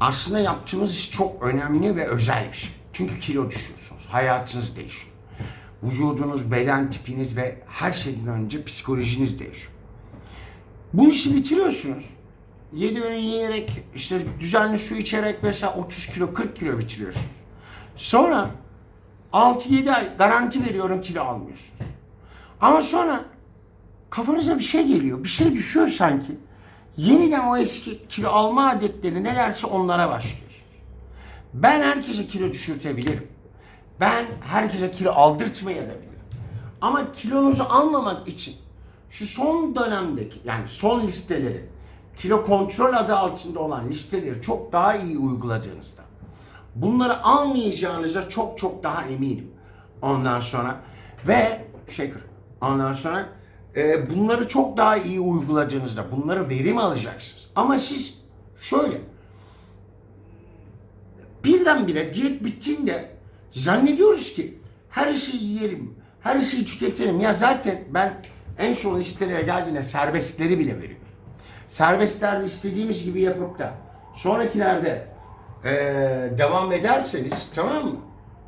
aslında yaptığımız iş çok önemli ve özel bir şey. Çünkü kilo düşüyorsunuz. Hayatınız değişiyor. Vücudunuz, beden tipiniz ve her şeyden önce psikolojiniz değişiyor. Bu işi bitiriyorsunuz. 7 öğün yiyerek, işte düzenli su içerek mesela 30 kilo, 40 kilo bitiriyorsunuz. Sonra 6-7 ay garanti veriyorum kilo almıyorsunuz. Ama sonra kafanıza bir şey geliyor, bir şey düşüyor sanki. Yeniden o eski kilo alma adetleri nelerse onlara başlıyorsunuz. Ben herkese kilo düşürtebilirim. Ben herkese kilo aldırtmayabilirim. Ama kilonuzu almamak için şu son dönemdeki yani son listeleri kilo kontrol adı altında olan listeleri çok daha iyi uyguladığınızda bunları almayacağınıza çok çok daha eminim. Ondan sonra ve Shaker ondan sonra e, bunları çok daha iyi uyguladığınızda bunları verim alacaksınız. Ama siz şöyle birdenbire diyet bittiğinde zannediyoruz ki her şeyi yiyelim, her şeyi tüketelim. Ya zaten ben en son listelere geldiğinde serbestleri bile veriyorum. Serbestlerde istediğimiz gibi yapıp da sonrakilerde eee, devam ederseniz tamam mı?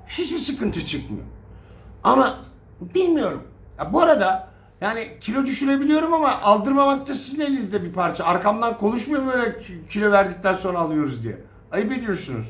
Hiçbir sıkıntı çıkmıyor. Ama bilmiyorum. Ya bu arada yani kilo düşürebiliyorum ama aldırmamak da sizin elinizde bir parça. Arkamdan konuşmuyorum öyle ki- kilo verdikten sonra alıyoruz diye. Ayıp ediyorsunuz.